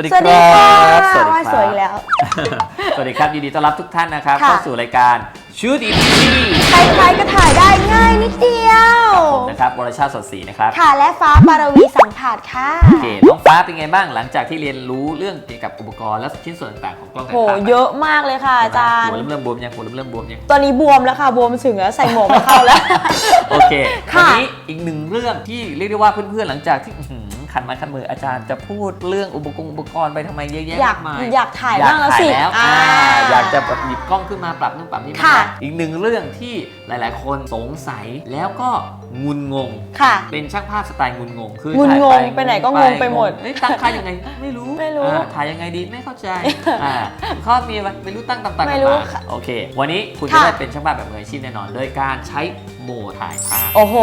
วัสดีสวัสคดีรัค่ะบสวัสดีว่าคสรัวยบอีกแล้ว สวัสดีครับยินดีต้อนรับทุกท่านนะครับค่ะ เข้าสู่รายการชูดอีพีใครๆก็ถ่ายได้ง่ายนิดเดียวผมนะครับวรชาติสดศรีนะครับค่ะและฟ้าปารวีสังผาดค่ะ โอเคน้องฟ้าเป็นไงบ้างหลังจากที่เรียนรู้เรื่องเกี่ยวกับอุปกรณ์และชิ้นส่วนต่างๆของกล้องถ่ายโห ภาพเยอะมากเลยค่ะอาจารย์ หัวเริ่มเริ่มบวมยังหัวเริ่มเริ่มบวมยังตอนนี้บวมแล้วค่ะ บวมถึงแล้วใส่หมวกไม่เข้าแล้ว โอเคค่ะวันนี้อีกหนึ่งเรื่องที่เรียกได้ว่าเพื่อนๆหลังจากที่อื้อหือ ขันไมาขันมืออาจารย์จะพูดเรื่องอุปกรณ์อุปกรณ์ไปทำไมเยอะแยะอยากมากมาย อยากถ่ายอยากบ้างแล้วถ่ายสิแล้วอ่าอ่าอยากจะแบบหยิบกล้องขึ้นมาปรับนู่นปรับนี่ค่ะอีกหนึ่งเรื่องที่หลาย ๆ คนสงสัยแล้วก็ งุนงง ค่ะ เป็นช่างภาพสไตล์งุนงง คืองุนงงถ่ายไปไหนก็งงไปหมดเอ้ยตั้งค่ายังไง ไม่รู้ไม่รู้อ่าถ่ายยังไงดีไม่เข้าใจอ่าข้อมีไหมไม่รู้ตั้งต่างๆไม่รู้ต่างๆค่ะโอเค วันนี้คุณจะค่ะ ได้เป็นช่างภาพแบบมืออาชีพแน่นอน โดยการใช้โหมดถ่ายภาพโอ้โห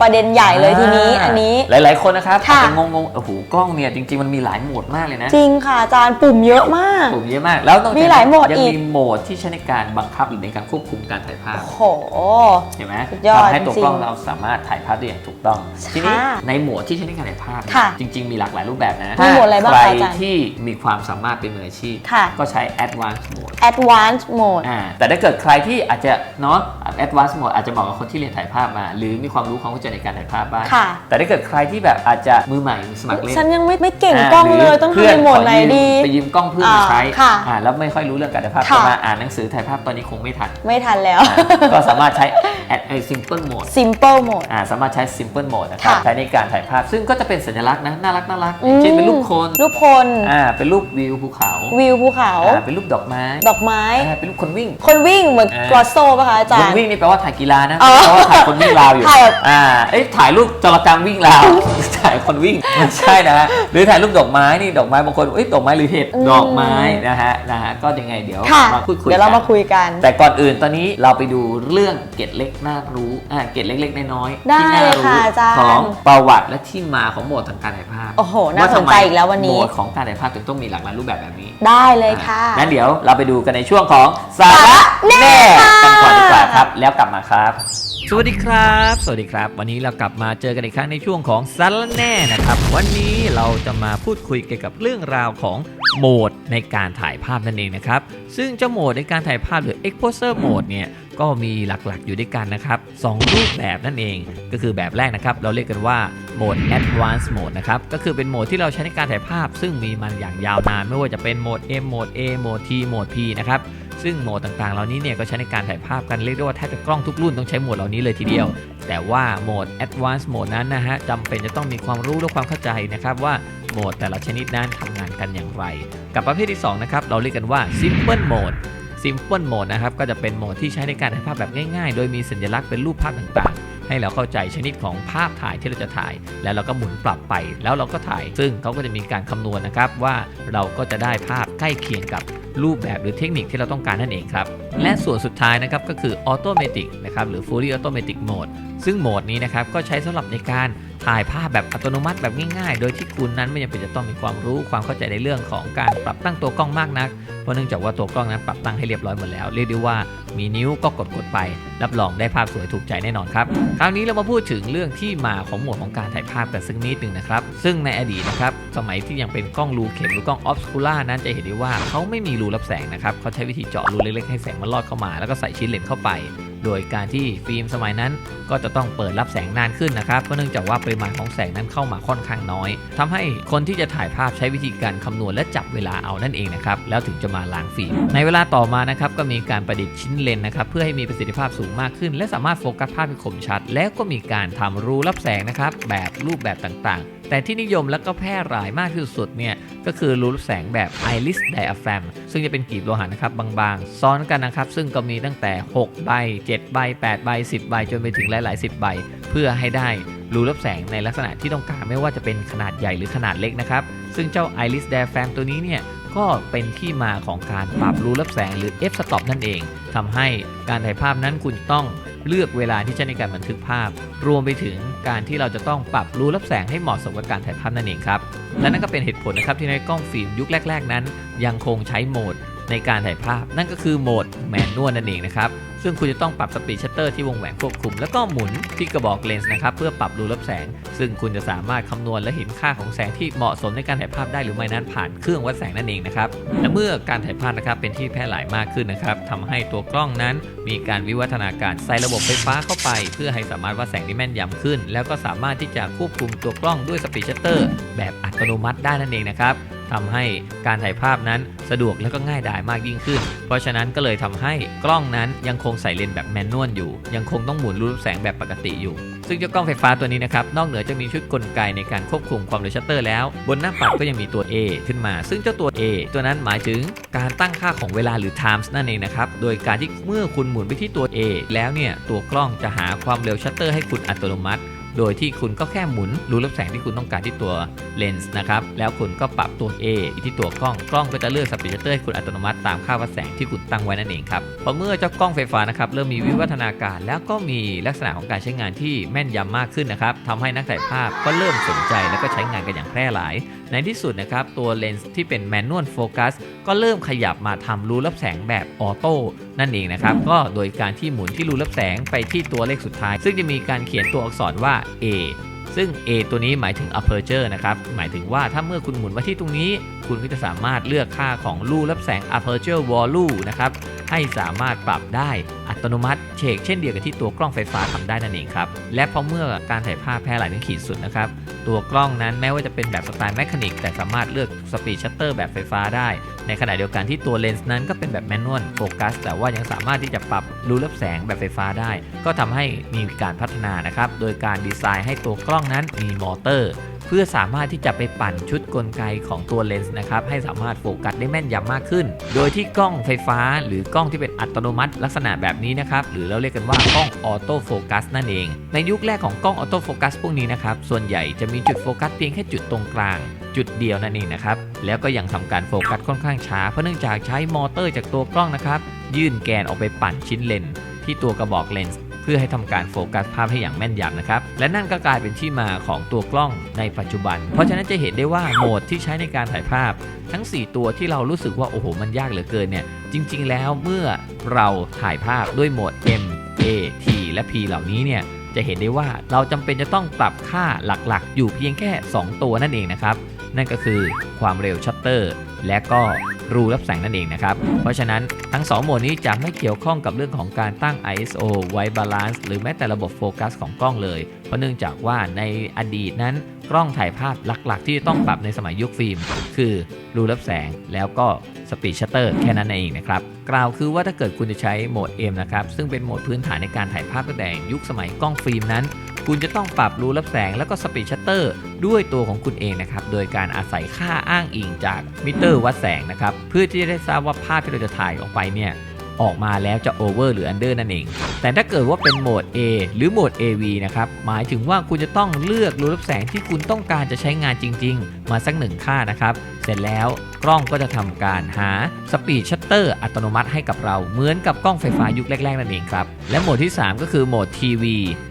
ประเด็นใหญ่เลยทีนี้อันนี้ หลาย ๆ คนนะครับค่ะอาจจะงงๆโอ้โหกล้องเนี่ยจริง ๆ มันมีหลายโหมดมากเลยนะ จริงค่ะอาจารย์ปุ่มเยอะมาก ปุ่มเยอะมาก แล้วนอกจากมีหลายโหมดยังอีก มีโหมดที่ใช้ในการบังคับหรือในการควบคุมการถ่ายภาพ โอ้โห เห็นไหมสุดยอดทำให้ตัวจริงกล้องเราสามารถถ่ายภาพได้อย่างถูกต้อง ทีนี้ค่ะในโหมดที่ใช้ในการถ่ายภาพเนี่ยค่ะจริง ๆ มีหลากหลายรูปแบบนะมีโหมดอะไรบ้างใครคะอาจารย์ที่มีความสามารถเป็นมืออาชีพค่ะก็ใช้ advanced mode advanced mode อ่าแต่ถ้าเกิดใครที่อาจจะเนาะ advanced mode อาจจะเหมาะกับคนที่เรียนถ่ายภาพมา หรือมีความรู้ความเข้าใจในการถ่ายภาพบ้างค่ะ แต่ถ้าเกิดใครที่แบบอาจจะมือใหม่มือสมัครเล่นฉันยังไม่ไม่เก่งากล้องหรืเลยต้องทำในโหมดไหนดีไปยืมกล้องเพื่อนมาใช้อ่าค่ะอ่าแล้วไม่ค่อยรู้เรื่องการถ่ายภาพค่ะ จะมาอ่านหนังสือถ่ายภาพตอนนี้คงไม่ทันไม่ทันแล้ว อ่าก็สามารถใช้ at a simple mode simple mode อ่าสามารถใช้ simple mode นะครับ ค่ะใช้ในการถ่ายภาพ ซึ่งก็จะเป็นสัญลักษณ์นะ น่ารักน่ารักอืม เช่นเป็นรูปคนรูปคน อ่าเป็นรูปวิวภูเขาวิวภูเขา อ่าเป็นรูปดอกไม้ ดอกไม้ อ่าเป็นรูปคนวิ่ง คนวิ่งเหมือนอ่า กรอสโซป่ะคะอาจาครนย์ วิ่งนี่แปลว่าถ่ายกีฬานะอ๋อเพราะว่าถ่ายคนวิ่งราวอยู่ ถ่ายแบบอ่า เอ้ยถ่ายรูปจรกรรมวิ่งราว ถ่ายคนวิ่งไม่ใช่นะฮะหรือถ่ายรูปดอกไม้นี่ดอกไม้บางคนเอ้ยดอกไม้หรือเห็ด อืม ดอกไม้นะฮะ นะฮะ ก็ยังไงเดี๋ยวค่ะ มาพูดคุยเดี๋ยวเรากันมาคุยกัน แต่ก่อนอื่นตอนนี้เราไปดูเรื่องเกร็ดเล็กน่ารู้ อ่า เกร็ดเล็กๆน้อยๆได้ที่น่าเลยรู้ค่ะอาจารย์ของประวัติและที่มาของโหมดทางการถ่ายภาพโอ้โหน่าสนใจอีกแล้ววันนี้ โหมดของการถ่ายภาพถึงต้องมีหลากหลายรูปแบบแบบนี้ ได้เลยค่ะอ่งั้นเดี๋ยวเราไปดูกันในช่วงของสาระแน่กันก่อนดีกว่าครับ แล้วกลับมาครับ สวัสดีครับ สวัสดีครับ วันนี้เรากลับมาเจอกันอีกครั้งในช่วงของสาระแน่นะครับ วันนี้เราจะมาพูดคุยเกี่ยวกับเรื่องราวของโหมดในการถ่ายภาพนั่นเองนะครับ ซึ่งเจ้าโหมดในการถ่ายภาพหรือ exposure mode เนี่ย ก็มีหลักๆอยู่ด้วยกันนะครับสองรูปแบบนั่นเอง ก็คือแบบแรกนะครับ เราเรียกกันว่าโหมด advanced mode นะครับ ก็คือเป็นโหมดที่เราใช้ในการถ่ายภาพ ซึ่งมีมันอย่างยาวนาน ไม่ว่าจะเป็นโหมด M โหมด A โหมด T โหมด P นะครับซึ่งโหมดต่างๆ เหล่านี้เนี่ยก็ใช้ในการถ่ายภาพกันเรียกได้ว่าแทบจะกล้องทุกรุ่นต้องใช้โหมดเหล่านี้เลยทีเดียว แต่ว่าโหมด advanced mode นั้นนะฮะจำเป็นจะต้องมีความรู้และความเข้าใจนะครับว่าโหมดแต่ละชนิดนั้นทำงานกันอย่างไร กับประเภทที่สองนะครับเราเรียกกันว่า simple mode Simple Mode นะครับก็จะเป็นโหมดที่ใช้ในการถ่ายภาพแบบง่าย ๆ โดยมีสัญลักษณ์เป็นรูปภาพต่างๆ ให้เราเข้าใจชนิดของภาพถ่ายที่เราจะถ่าย แล้วเราก็หมุนปรับไปแล้วเราก็ถ่าย ซึ่งเขาก็จะมีการคำนวณนะครับว่าเราก็จะได้ภาพใกล้เคียงกับรูปแบบหรือเทคนิคที่เราต้องการนั่นเองครับ และส่วนสุดท้ายนะครับก็คือ Automatic นะครับหรือ Fully Automatic Mode ซึ่งโหมดนี้นะครับก็ใช้สำหรับในการถ่ายภาพแบบอัตโนมัติแบบง่ายๆ โดยที่คุณนั้นไม่จำเป็นจะต้องมีความรู้ความเข้าใจในเรื่องของการปรับตั้งตัวกล้องมากนัก เพราะเนื่องจากว่าตัวกล้องนั้นปรับตั้งให้เรียบร้อยหมดแล้ว เรียกได้ว่ามีนิ้วก็กดกดๆไป รับรองได้ภาพสวยถูกใจแน่นอนครับ คราวนี้เรามาพูดถึงเรื่องที่มาของโหมดของการถ่ายภาพกันสักนิดหนึ่งนะครับ ซึ่งในอดีตนะครับสมัยที่ยังเป็นกล้องรูเข็มหรือกล้องออฟสคูล่านั้นจะเห็นได้ว่าเขาไม่มีรูรับแสงนะครับเขาใช้วิธีเจาะรูเล็กๆให้แสงมันลอดเข้ามา แล้วก็ใส่ชิ้นเลนส์เข้าไป โดยการที่ฟิล์มสมัยนั้น ก็จะต้องเปิดรับแสงนานขึ้นนะครับเพราะเนื่องจากว่าปริมาณของแสงนั้นเข้ามาค่อนข้างน้อยทำให้คนที่จะถ่ายภาพใช้วิธีการคำนวณและจับเวลาเอานั่นเองนะครับแล้วถึงจะมาล้างฟิล์มในเวลาต่อมานะครับก็มีการประดิษฐ์ชิ้นเลนส์นะครับเพื่อให้มีประสิทธิภาพสูงมากขึ้น และสามารถโฟกัสภาพให้คมชัด แล้วก็มีการทำรูรับแสงนะครับแบบรูปแบบต่างๆ แต่ที่นิยมและก็แพร่หลายมากที่สุดเนี่ยก็คือรูรับแสงแบบ iris diaphragm ซึ่งจะเป็นกลีบโลหะนะครับบางๆ ซ้อนกันนะครับ ซึ่งก็มีตั้งแต่ 6 ใบ 7 ใบ 8 ใบ 10 ใบ จนไปถึงหลาย ๆ 10 ใบ เพื่อให้ได้รูรับแสงในลักษณะที่ต้องการไม่ว่าจะเป็นขนาดใหญ่หรือขนาดเล็กนะครับ ซึ่งเจ้า iris diaphragm ตัวนี้เนี่ยก็เป็นที่มาของการปรับรูรับแสงหรือ f stop นั่นเองทำให้การถ่ายภาพนั้นคุณต้อง เลือกเวลาที่ใช้ในการบันทึกภาพ รวมไปถึงการที่เราจะต้องปรับรูรับแสงให้เหมาะสมกับการถ่ายภาพนั่นเองครับ และนั่นก็เป็นเหตุผลนะครับที่ในกล้องฟิล์มยุคแรก ๆ นั้น ยังคงใช้โหมดในการถ่ายภาพ นั่นก็คือโหมดแมนนวลนั่นเองนะครับ ซึ่งคุณจะต้องปรับสปีดชัตเตอร์ที่วงแหวนควบคุม แล้วก็หมุนที่กระบอกเลนส์นะครับเพื่อปรับรูรับแสง ซึ่งคุณจะสามารถคำนวณและเห็นค่าของแสงที่เหมาะสมในการถ่ายภาพได้หรือไม่นั้นผ่านเครื่องวัดแสงนั่นเองนะครับและเมื่อการถ่ายภาพนะครับเป็นที่แพร่หลายมากขึ้นนะครับทำให้ตัวกล้องนั้น มีการวิวัฒนาการใส่ระบบไฟฟ้าเข้าไป เพื่อให้สามารถวัดแสงที่แม่นยำขึ้น แล้วก็สามารถที่จะควบคุมตัวกล้องด้วยสปีดชัตเตอร์แบบอัตโนมัติได้นั่นเองนะครับ ทำให้การถ่ายภาพนั้นสะดวกและก็ง่ายดายมากยิ่งขึ้น เพราะฉะนั้นก็เลยทำให้กล้องนั้นยังคงใส่เลนส์แบบแมนนวลอยู่ ยังคงต้องหมุนรูปแสงแบบปกติอยู่ ซึ่งเจ้ากล้องไฟฟ้าตัวนี้นะครับ นอกเหนือจะมีชุดกลไกในการควบคุมความเร็วชัตเตอร์แล้ว บนหน้าปัดก็ยังมีตัว A ขึ้นมา ซึ่งเจ้าตัว A ตัวนั้นหมายถึงการตั้งค่าของเวลาหรือ times นั่นเองนะครับ โดยการที่เมื่อคุณหมุนไปที่ตัว A แล้วเนี่ยตัวกล้องจะหาความเร็วชัตเตอร์ให้คุณอัตโนมัติ โดยที่คุณก็แค่หมุนรูรับแสงที่คุณต้องการที่ตัวเลนส์นะครับ แล้วคุณก็ปรับตัว A ที่ตัวกล้อง กล้องก็จะเลือกสปีดชัตเตอร์ให้คุณอัตโนมัติตามค่าวัดแสงที่คุณตั้งไว้นั่นเองครับพอเมื่อเจ้ากล้องไฟฟ้านะครับเริ่มมีวิวัฒนาการ แล้วก็มีลักษณะของการใช้งานที่แม่นยำมากขึ้นนะครับทำให้นักถ่ายภาพก็เริ่มสนใจแล้วก็ใช้งานกันอย่างแพร่หลาย ในที่สุดนะครับตัวเลนส์ที่เป็นแมนนวลโฟกัสก็เริ่มขยับมาทำรูรับแสงแบบออโต้นั่นเองนะครับก็โดยการที่หมุนที่รูรับแสงไปที่ตัวเลขสุดท้าย ซึ่งจะมีการเขียนตัวอักษรว่า A ซึ่ง A ตัวนี้หมายถึง aperture นะครับ หมายถึงว่าถ้าเมื่อคุณหมุนมาที่ตรงนี้ คุณก็จะสามารถเลือกค่าของรูรับแสง aperture value นะครับให้สามารถปรับได้อัตโนมัติเชกเช่นเดียวกับที่ตัวกล้องไฟฟ้าทำได้นั่นเองครับ และพอเมื่อการถ่ายภาพแพร่หลายถึงขีดสุดนะครับ ตัวกล้องนั้นแม้ว่าจะเป็นแบบสไตล์แมคานิกแต่สามารถเลือกสปีดชัตเตอร์แบบไฟฟ้าได้ ในขณะเดียวกันที่ตัวเลนส์นั้นก็เป็นแบบแมนนวลโฟกัสแต่ว่ายังสามารถที่จะปรับรูรับแสงแบบไฟฟ้าได้ ก็ทำให้มีการพัฒนานะครับโดยการดีไซน์ให้ตัวกล้องนั้นมีมอเตอร์ พื่อสามารถที่จะไปปั่นชุดกลไกของตัวเลนส์นะครับให้สามารถโฟกัสได้แม่นยำมากขึ้น โดยที่กล้องไฟฟ้าหรือกล้องที่เป็นอัตโนมัติลักษณะแบบนี้นะครับหรือเราเรียกกันว่ากล้องออโต้โฟกัสนั่นเอง ในยุคแรกของกล้องออโต้โฟกัสพวกนี้นะครับส่วนใหญ่จะมีจุดโฟกัสเพียงแค่จุดตรงกลาง จุดเดียวนั่นเองนะครับแล้วก็ยังทำการโฟกัสค่อนข้างช้าเพราะเนื่องจากใช้มอเตอร์จากตัวกล้องนะครับยื่นแกนออกไปปั่นชิ้นเลนส์ที่ตัวกระบอกเลนส์ เพื่อให้ทำการโฟกัสภาพให้อย่างแม่นยำนะครับ และนั่นก็กลายเป็นที่มาของตัวกล้องในปัจจุบัน เพราะฉะนั้นจะเห็นได้ว่าโหมดที่ใช้ในการถ่ายภาพ ทั้ง 4 ตัวที่เรารู้สึกว่าโอ้โหมันยากเหลือเกินเนี่ยจริง ๆ แล้วเมื่อเราถ่ายภาพด้วยโหมด M A T และ P เหล่านี้เนี่ยจะเห็นได้ว่าเราจำเป็นจะต้องปรับค่าหลักๆ อยู่เพียงแค่ 2 ตัวนั่นเองนะครับ นั่นก็คือความเร็วชัตเตอร์ และก็ รูรับแสงนั่นเองนะครับ เพราะฉะนั้นทั้ง 2 โหมดนี้จะไม่เกี่ยวข้องกับเรื่องของการตั้ง ISO White Balance หรือแม้แต่ระบบโฟกัสของกล้องเลย เพราะเนื่องจากว่าในอดีตนั้นกล้องถ่ายภาพหลักๆ ที่ต้องปรับในสมัยยุคฟิล์ม คือรูรับแสงแล้วก็สปีดชัตเตอร์แค่นั้นเองนะครับกล่าวคือว่าถ้าเกิดคุณจะใช้โหมด M นะครับซึ่งเป็นโหมดพื้นฐานในการถ่ายภาพตั้งแต่ยุคสมัยกล้องฟิล์มนั้น คุณจะต้องปรับรูรับแสงแล้วก็สปีดชัตเตอร์ด้วยตัวของคุณเองนะครับโดยการอาศัยค่าอ้างอิงจากมิเตอร์วัดแสงนะครับเพื่อที่จะได้ทราบว่าภาพที่เราจะถ่ายออกไปเนี่ย ออกมาแล้วจะโอเวอร์หรืออันเดอร์นั่นเอง แต่ถ้าเกิดว่าเป็นโหมด A หรือโหมด AV นะครับ หมายถึงว่าคุณจะต้องเลือกรูรับแสงที่คุณต้องการจะใช้งานจริง มาสักหนึ่งค่านะครับ เสร็จแล้วกล้องก็จะทำการหาสปีดชัตเตอร์อัตโนมัติให้กับเราเหมือนกับกล้องไฟฟ้ายุคแรก ๆ นั่นเองครับ และโหมดที่ 3 ก็คือโหมด TV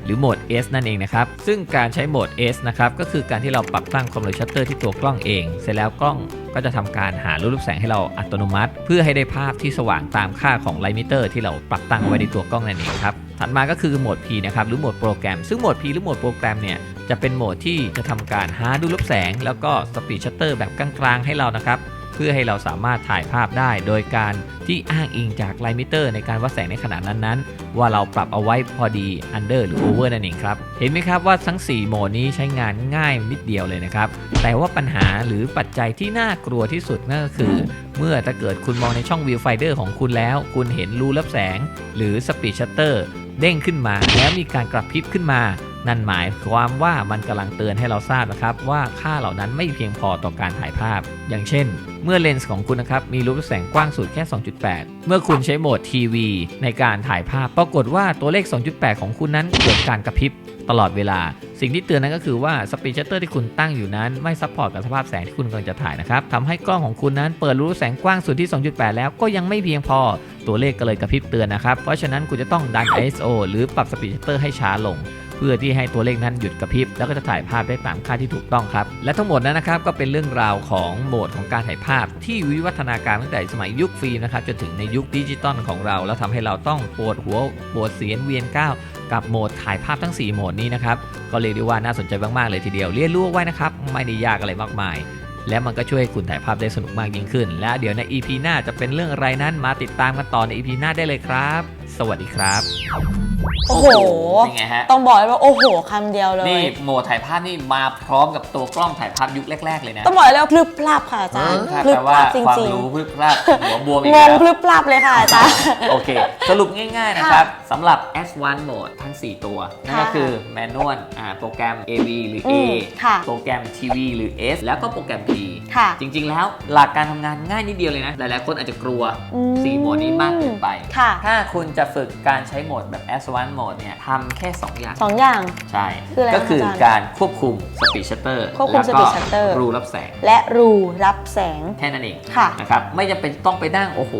หรือโหมด S นั่นเองนะครับ ซึ่งการใช้โหมด S นะครับก็คือการที่เราปรับตั้งความเร็วชัตเตอร์ที่ตัวกล้องเอง เสร็จแล้วกล้องก็จะทำการหารูปแสงให้เราอัตโนมัติ เพื่อให้ได้ภาพที่สว่างตามค่าของไลมิเตอร์ที่เราปรับตั้งไว้ในตัวกล้องนั่นเองครับ ถัดมาก็คือโหมด P นะครับหรือโหมดโปรแกรม ซึ่งโหมด P หรือโหมดโปรแกรมเนี่ยจะเป็นโหมดที่จะทำการหาดูรูปแสง แล้วก็สปีดชัตเตอร์แบบกลางๆให้เรานะครับเพื่อให้เราสามารถถ่ายภาพได้ โดยการที่อ้างอิงจากไลมิเตอร์ในการวัดแสงในขณะนั้นๆ ว่าเราปรับเอาไว้พอดี under หรือ over นั่นเองครับ เห็นไหมครับว่าทั้ง 4 โหมดนี้ใช้งานง่ายนิดเดียวเลยนะครับ แต่ว่าปัญหาหรือปัจจัยที่น่ากลัวที่สุดนั่นก็คือ เมื่อถ้าเกิดคุณมองในช่องวิวไฟเดอร์ของคุณแล้ว คุณเห็นรูรับแสง หรือสปีดชัตเตอร์ เด้งขึ้นมา แล้วมีการกระพริบขึ้นมา นั่นหมายความว่ามันกำลังเตือนให้เราทราบนะครับ ว่าค่าเหล่านั้นไม่เพียงพอต่อการถ่ายภาพ อย่างเช่น เมื่อเลนส์ของคุณนะครับมีรูปแสงกว้างสุดแค่ 2.8 เมื่อคุณใช้โหมดทีวีในการถ่ายภาพ ปรากฏว่าตัวเลข 2.8 ของคุณนั้นเกิดการกระพริบ ตลอดเวลา สิ่งที่เตือนนั้นก็คือว่าสปีดชัตเตอร์ที่คุณตั้งอยู่นั้นไม่ซัพพอร์ตกับสภาพแสงที่คุณกำลังจะถ่ายนะครับทำให้กล้องของคุณนั้นเปิดรูรับแสงกว้างสุดที่ 2.8 แล้วก็ยังไม่เพียงพอตัวเลขก็เลยกระพริบเตือนนะครับเพราะฉะนั้นคุณจะต้องดัน ISO หรือปรับสปีดชัตเตอร์ให้ช้าลง เพื่อที่ให้ตัวเลขนั้นหยุดกระพริบ แล้วก็จะถ่ายภาพได้ตามค่าที่ถูกต้องครับ และทั้งหมดนั้นนะครับก็เป็นเรื่องราวของโหมดของการถ่ายภาพ ที่วิวัฒนาการตั้งแต่สมัยยุคฟิล์มนะครับจนถึงในยุคดิจิตอลของเรา แล้วทำให้เราต้องปวดหัวปวดเสียนเวียนก้าวกับโหมดถ่ายภาพทั้ง 4 โหมดนี้นะครับก็เรียกได้ว่าน่าสนใจมากๆเลยทีเดียวเรียนรู้ไว้นะครับไม่ได้ยากอะไรมากมายและมันก็ช่วยให้คุณถ่ายภาพได้สนุกมากยิ่งขึ้น และเดี๋ยวใน EP หน้าจะเป็นเรื่องอะไรนั้นมาติดตามกันต่อใน EP หน้าได้เลยครับ สวัสดีครับ โอ้โหเป็นไงฮะ ต้องบอกเลยว่าโอ้โหคำเดียวเลย นี่โหมดถ่ายภาพนี่มาพร้อมกับตัวกล้องถ่ายภาพยุคแรก ๆ เลยนะ ต้องบอกเลยว่าพลึบพลับค่ะอาจารย์ครับพลึแปบลพว่าลับจความริงรู้พลึบพลับหัวบวมๆอีกงแล้วงพลึบพลับเลยค่ะอาจารย์ โอเค สรุปง่ายๆนะครับสำหรับ S1 Mode ทั้ง 4 ตัว นั่นก็ค่ะคือ Manual อ่าโปรแกรม AV หรือ A อืมค่ะโปรแกรม TV หรือ S แล้วก็โปรแกรม P ค่ะจริง ๆ แล้วหลักการทำงานง่ายนิดเดียวเลยนะ หลายๆคนอาจจะกลัวอืม4โหมดนี้มากเกินไปค่ะถ้าคุณจะฝึกการใช้โหมดแบบ S1 Mode เนี่ยทำแค่ 2 อย่าง สองอย่าง ใช่ คืออะไรก็คือคะอาจารย์การควบคุม Speed Shutter ควบคุมแล้วก็ Speed Shutter รูรับแสง และรูรับแสง แค่นั้นเองค่ะนะครับไม่จำเป็นต้องไปนั่งโอ้โห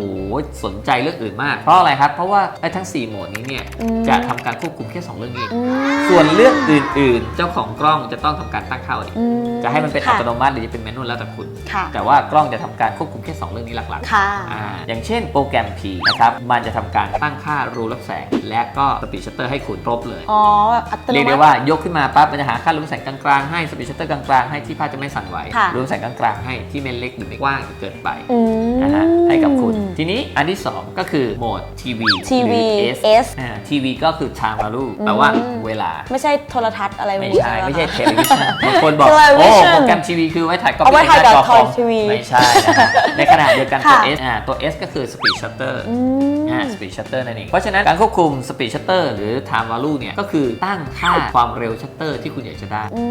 สนใจเรื่องอื่นมาก เพราะอะไรครับ เพราะว่าไอ้ทั้ง 4 โหมดนี้เนี่ย อืม จะทำการควบคุมแค่ 2 เรื่องนี้ อืมส่วนเรื่องอื่น ๆ เจ้าของกล้องจะต้องทำการตั้งค่าเอาเองอืจะให้มันเป็นอัค่ะตโนมัติหรือจะเป็นแมนนวลแล้วแต่คุณ ค่ะแต่ว่ากล้องจะทำการควบคุมแค่ 2 เรื่องนี้หลักๆ ค่ะ อ่าอย่างเช่นโปรแกรม P นะครับ มันจะทำการตั้งค่ารูรับแสง และก็สปีดชัตเตอร์ให้คุณครบเลยอ๋อแบบอัตโนเรียกมัได้ติว่ายกขึ้นมาปั๊บมันจะหาค่ารูรับแสงกลางๆให้สปีดชัตเตอร์กลางๆให้ที่ภาพจะไม่สั่นไหวค่ะ รูรับแสงกลางๆให้ที่ไม่เล็กหรือไม่กว้างจนเกินไปอืม นะฮะให้กับคุณ ทีนี้อันที่ 2 ก็คือโหมดทีวี TV หรือ S S อ่าทีวีก็คือ time value แปลว่าเวลา ไม่ใช่โทรทัศน์อะไรไม่แบบนี้ใช่หไม่ใช่คะเทเลวิชันบางคนบอก Television โอ้ โปรแกรมทีวีคือไว้ถ่ายก็เอาไว้ถ่ายกับจอคอมทีวีไม่ใช่นะฮะในขณะเดียวกันตัว ค่ะ S อ่าตัว S ก็คือ speed shutter อืม อ่า speed shutter นั่นเอง เพราะฉะนั้นการควบคุม speed shutter หรือ time value เนี่ยก็คือตั้งค่าความเร็วชัตเตอร์ที่คุณอยากจะได้อื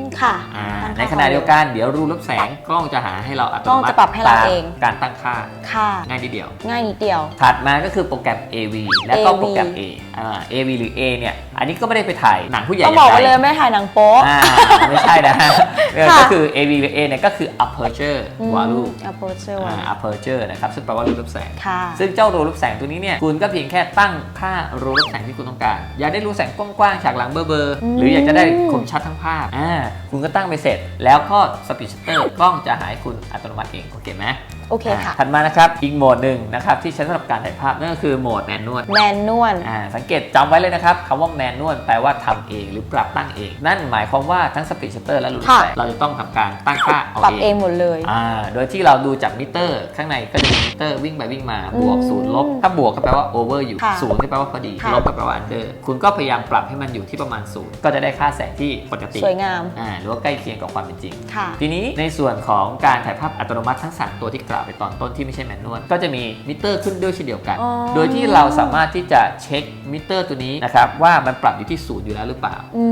มค่ะอ่าตั้งในค่าขณะเดียวกันเดี๋ยวรูรับแสงกล้องจะหาให้เราอัตโนกล้องมัจะติปรับให้เราตมเองการตั้งค่าค่ะ ง่ายนิดเดียว ง่ายนิดเดียว ถัดมาก็คือโปรแกรม AV และก็ AV โปรแกรม A อ่า AV หรือ A เนี่ยอันนี้ก็ไม่ได้ไปถ่ายหนังผู้ใหญ่ต้องบอกใดไว้เลยไม่ถ่ายหนังโป๊ะอ่าไม่ใช่นะฮะเออค่ะก็คือ AV หรือ A เนี่ยก็คือ aperture value อัปโปรเชอร์อ่า aperture นะครับซึ่งแปลว่ารูรับแสงค่ะซึ่งเจ้ารูรับแสงตัวนี้เนี่ยคุณก็เพียงแค่ตั้งค่ารูรับแสงที่คุณต้องการ อยากได้รูรับแสงกว้างๆฉากหลังเบลออืมๆหรืออยากจะได้คมชัดทั้งภาพอ่าคุณก็ตั้งไปเสร็จ แล้วก็สปีดชัตเตอร์กล้องจะหาให้คุณอัตโนมัติเองโอเคไหม โอเคค่ะอ่าถัดมานะครับอีกโหมดหนึ่งนะครับที่ใช้สำหรับการถ่ายภาพนั่นก็คือโหมดแมนนวลแมนนวลอ่าสังเกตจำไว้เลยนะครับคำว่าแมนนวลแปลว่าทำเองหรือปรับตั้งเอง นั่นหมายความว่าทั้งสปีดชัตเตอร์และรูรับแสงเราจะต้องทำการตั้งค่าเอาปรับเอเองงหมดเลย อ่าโดยที่เราดูจากมิเตอร์ ข้างในก็จะมีมิเตอร์วิ่งไปวิ่งมาบวกอืมศูนย์ลบ ถ้าบวกก็แปลว่าโอเวอร์อยู่ค่ะศูนย์ก็แปลว่าพอดีค่ะ ลบก็แปลว่าอันเดอร์คุณก็พยายามปรับให้มันอยู่ที่ประมาณศูนย์ก็จะได้ค่าแสงที่ปกติสวยงามอ่าหรือว่าใกล้เคียงกับความเป็นจริง ค่ะ ทีนี้ในส่วนของการถ่ายภาพอัตโนมัติทั้ง 3 ตัวที่กล่าวไปตอนต้นที่ไม่ใช่แมนนวลก็จะมีมิเตอร์ขึ้นด้วยเช่นเดียวกันอ๋อโดยที่เราสามารถที่จะเช็คมิเตอร์ตัวนี้นะครับว่ามันปรับอยู่ที่ศูนย์อยู่แล้วหรือเปล่าอื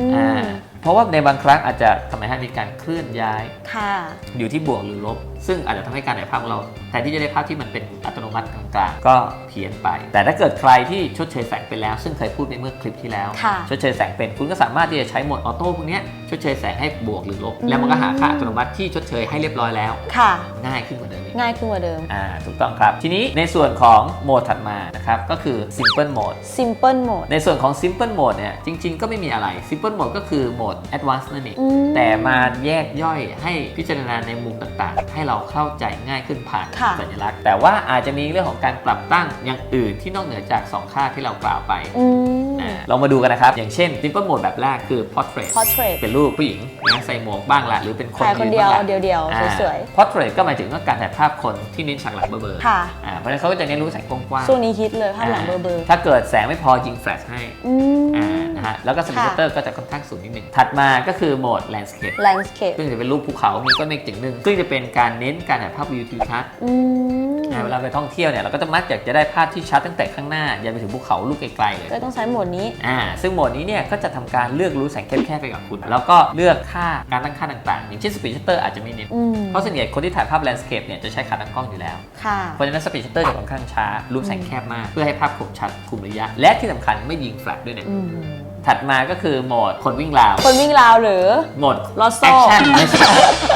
มอ่าเพราะว่าในบางครั้งอาจจะทำให้มีการเคลื่อนย้ายค่ะอยู่ที่บวกหรือลบซึ่งอาจจะทำให้การถ่ายภาพของเราแทนที่จะได้ภาพที่มันเป็นอัตโนมัติกลางๆก็เพี้ยนไป แต่ถ้าเกิดใครที่ชดเชยแสงไปแล้ว ซึ่งเคยพูดไปเมื่อคลิปที่แล้วค่ะชดเชยแสงเป็นคุณก็สามารถที่จะใช้โหมดออโต้พวกเนี้ยชดเชยแสงให้บวกหรือลบแล้วมันก็หาค่าอัตโนมัติที่ชดเชยให้เรียบร้อยแล้วค่ะง่ายขึ้นกว่าเดิมอีกง่ายขึ้นกว่าเดิมอ่าถูกต้องครับ ทีนี้ในส่วนของโหมดถัดมานะครับก็คือ simple mode simple mode ในส่วนของ simple mode เนี่ยจริง ๆ ก็ไม่มีอะไร simple mode ก็คือโหมด advanced นั่นเองอืมแต่มาแยกย่อยให้พิจารณาในมุมต่างๆ ให้เราเข้าใจง่ายขึ้นผ่านค่ะ สัญลักษณ์ แต่ว่าอาจจะมีเรื่องของการปรับตั้งอย่างอื่นที่นอกเหนือจาก2ค่าที่เรากล่าวไปอืมอ่าเรามาดูกันนะครับ อย่างเช่น simple mode แบบแรกคือ portrait portrait เป็นรูปผู้หญิงนะใส่หมวกบ้างละหรือเป็นคนถ่ายคนเดียวบ้างละเดียวอ่าๆสวย portrait ก็หมายถึงว่าการถ่ายภาพคนที่เน้นฉากหลังเบลอๆค่ะๆอ่าเพราะฉะนั้นเขาก็จะเน้นรู้แสงกว้างช่วงนี้ฮิตเลยภาพหลังๆเบอร์เบอร์ถ้าเกิดแสงไม่พอยิงแฟลชให้อืมอ่านะฮะแล้วก็สปีดค่ะเตอร์ก็จะค่อนข้างสูงนิดนึงถัดมาก็คือโหมด landscape landscape ซึ่งจะเป็นรูปภูเขามีก้อนเมฆจึงหนึ่งซึ่งจะเป็นการเน้นการถ่ายภาพวิวทิวทัศน์อืมอ่าเวลาไปท่องเที่ยวเนี่ยเราก็จะมักอยากจะได้ภาพที่ชัดตั้งแต่ข้างหน้ายันไปถึงภูเขาลูกไกลๆเลย ก็ต้องใช้โหมดนี้ อ่าซึ่งโหมดนี้เนี่ยก็จะทำการเลือกรู้แสงแคบๆไปกับคุณ แล้วก็เลือกค่าการตั้งค่าต่างๆ อย่างเช่นสปีดชัตเตอร์อาจจะไม่เน้นอืมเพราะส่วนใหญ่คนที่ถ่ายภาพ landscape เนี่ยจะใช้ขาตั้งกล้องอยู่แล้ว ค่ะเพราะฉะนั้นสปีดชัตเตอร์จะค่อนข้างช้า รูปแสงแคบมาก เพื่อให้ภาพคมชัดคุมระยะ และที่สำคัญไม่ยิงแฟลชด้วยเนี่ย อืม ถัดมาก็คือโหมดคนวิ่งราว คนวิ่งราวหรือ โหมดลอสโซ่แอคชั่นไม่ใช่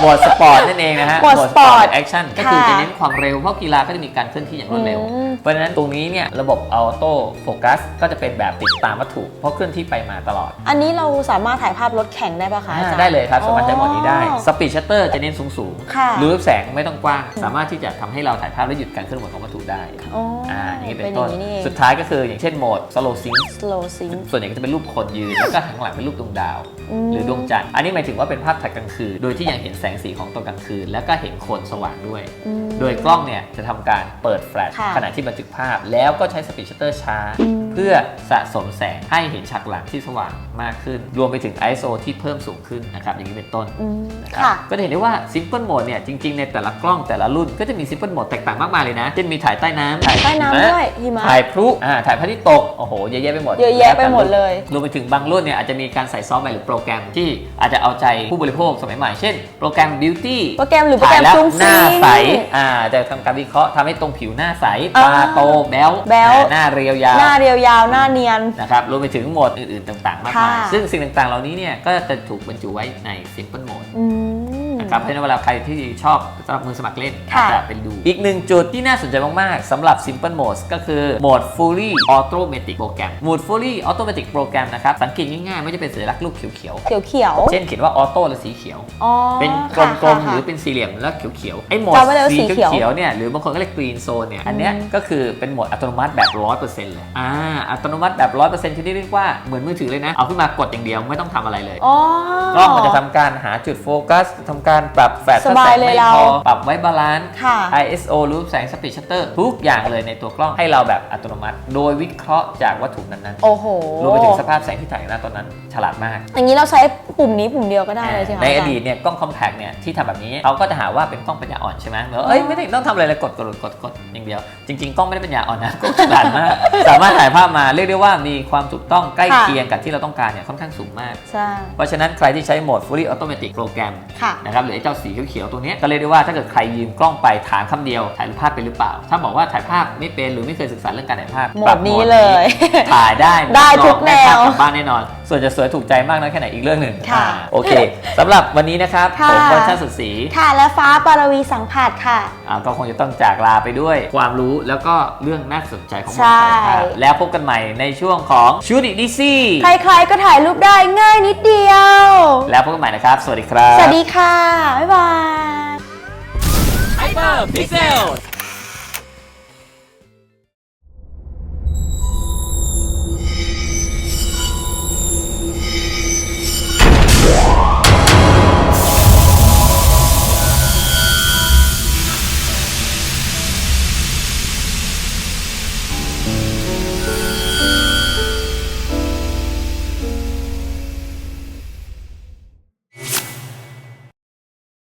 โหมดสปอร์ตนั่นเองนะฮะโหมดสปอร์ตแอคชั่นก็คือค่ะจะเน้นความเร็ว เพราะกีฬาก็จะมีการเคลื่อนที่อย่างรวดเร็วอืมเพราะฉะนั้นตรงนี้เนี่ยระบบออโต้โฟกัสก็จะเป็นแบบติดตามวัตถุ เพราะเคลื่อนที่ไปมาตลอด อันนี้เราสามารถถ่ายภาพรถแข่งได้ปะคะอาจารย์ได้เลยครับสามารถใช้โหมดนี้ได้อ๋อสปีดชัตเตอร์จะเน้นสูงสูงๆค่ะรูแสงไม่ต้องกว้างสามารถที่จะทำให้เราถ่ายภาพและหยุดการเคลื่อนไหวของวัตถุได้อ๋อออ่าอย่างนี้เป็นเป็นอต้นย่างนี้นี่เองสุดท้ายก็คืออย่างเช่นโหมด slow sync slow sync ส่วนใหญ่ก็จะเป็นรูปคนยืน แล้วก็ข้างหลังเป็นรูปดวงดาว อืม หรือดวงจันทร์อันนี้หมายถึงว่าเป็นภาพถ่ายกลางคืน โดยที่ยังเห็นแสงสีของตอนกลางคืน แล้วก็เห็นโคนสว่างด้วย อืม โดยกล้องเนี่ยจะทำการเปิดแฟลชค่ะ ขณะที่บันทึกภาพ แล้วก็ใช้สปีดชัตเตอร์ช้า อืม เพื่อสะสมแสงให้เห็นฉากหลังที่สว่างมากขึ้น รวมไปถึง ISO ที่เพิ่มสูงขึ้นนะครับอย่างนี้เป็นต้นอืมนะครับค่ะก็จะเห็นได้ว่า Simple Mode เนี่ยจริง ๆ ในแต่ละกล้องแต่ละรุ่นก็จะมี Simple Mode แตกต่างมากมายเลยนะเช่นมีถ่ายใต้น้ำถ่ายใต้น้ำหิมะด้วยหิมะถ่ายพลุอ่าถ่ายพระอาทิตย์ตกโอ้โหเยอะแยะไปหมดเยอะแยะไปหมดเลยรวมไปถึงบางรุ่นเนี่ยอาจจะมีการใส่ซอฟต์แวร์หรือโปรแกรมที่อาจจะเอาใจผู้บริโภคสมัยใหม่เช่นโปรแกรม Beauty โปรแกรมหรือโปรแกรมถ่ายแล้วฟุ้งหน้าฟิ้งใสอ่าจะทำการวิเคราะห์ทำให้ตรงผิวหน้าใสอ่าตาโตแบ๊วแบ๊วอ่าหน้าเรียวยาวหน้าเรียวยาวหน้าเนียน นะครับรวมไปถึงโหมดอื่นๆ ต่างๆ มากมาย ค่ะ ซึ่งสิ่งต่างๆ เหล่านี้เนี่ยก็จะถูกบรรจุไว้ใน Simple Mode อืม นะครับเพราะฉะนั้นเวลาใครที่ชอบสำหรับมือสมัครเล่นอาค่ะจจะเป็นดู อีกหนึ่งจุดที่น่าสนใจมาก ๆสำหรับ Simple Mode ก็คือโหมด Fully Automatic Program โหมด Fully Automatic Program นะครับสังเกตง่ายๆไม่จะเป็นสัญลักษณ์รูปเขียวเขียวเขียวๆ เช่นเขียนว่าออโต้หรือสีเขียวอ๋อเป็นกค่ะลมๆ ค่ะ หรือเป็นสี่เหลี่ยมแล้วเขียวๆไอ้โหมดจำไว้เลยว่าสีสีเขียวเขียวๆเนี่ยหรือบางคนก็เรียก green zone เนี่ยอันเนี้ยอืมก็คือเป็นโหมดอัตโนมัติแบบ 100%เลยอ่าอัตโนมัติแบบ 100%ที่เรียกว่าเหมือนมือถือเลยนะ เอาขึ้นมากดอย่างเดียวไม่ต้องทำอะไรเลย อ๋อกล้องมันจะทำการหาจุดโฟกัสทำการปรับแฟลชสถ้าบาแสยงเลยไม่เราพอปรับไว้บาลานซ์ ค่ะ ISO รูปแสงสปีดชัตเตอร์ทุกอย่างเลยในตัวกล้องให้เราแบบอัตโนมัติ โดยวิเคราะห์จากวัตถุนั้นโอ้โห ๆรวมไปถึงสภาพแสงที่ถ่ายหน้าตอนนั้น ฉลาดมาก อย่างนี้เราใช้ปุ่มนี้ปุ่มเดียวก็ได้เลยใช่ไหมในออาจารย์ดีตเนี่ยกล้องคอมแพคเนี่ยที่ทำแบบนี้เขาก็จะหาว่าเป็นกล้องปัญญาอ่อนใช่ไหมเหมือนว่าเอ้ยไม่ได้ต้องทำอะไรเลยกดกดกดกดอย่างเดียว จริง ๆกล้องไม่ได้ปัญญาอ่อนนะกล้องฉลาดมาก สามารถถ่ายภาพมาเรียกได้ว่ามีความถูกต้องใกล้ค่ะเคียงกับที่เราต้องการเนี่ยค่อนข้างสูงมาก ใช่ เพราะฉะนั้นใครที่ใช้โหมด fully automatic โปรแกรมค่ะ นะครับหรือไอ้เจ้าสีเขียวๆตัวเนี้ยก็เรียกได้ว่าถ้าเกิดใครยืมกล้องไปถามคำเดียวถ่ายรูปภาพเป็นหรือเปล่า ถ้าบอกว่าถ่ายภาพไม่เป็นหรือไม่เคยศึกษาเรื่องการถ่ายภาพโหมปรัดบนี้โหมเลย ถ่ายได้ได้ทุกรับรองแนวภาพกลับบ้านแน่นอน ส่วนจะสวยถูกใจมากน้อยแค่ไหนอีกเรื่องหนึ่งค่ะอ่าโอเคสำหรับวันนี้นะครับค่ะผมวัชชาติสุดศรีค่ะและฟ้าปารวีสังผัสค่ะอ่าก็คงจะต้องจากลาไปด้วยความรู้แล้วก็เรื่องน่าสนใจของหมใช่อถ่ายภาพแล้วพบกันใหม่ในช่วงของชูดิดิซี่ใครๆก็ถ่ายรูปได้ง่ายนิดเดียว แล้วพบกันใหม่นะครับ สวัสดีครับ สวัสดีค่ะ บ๊ายบาย Hyper Pixel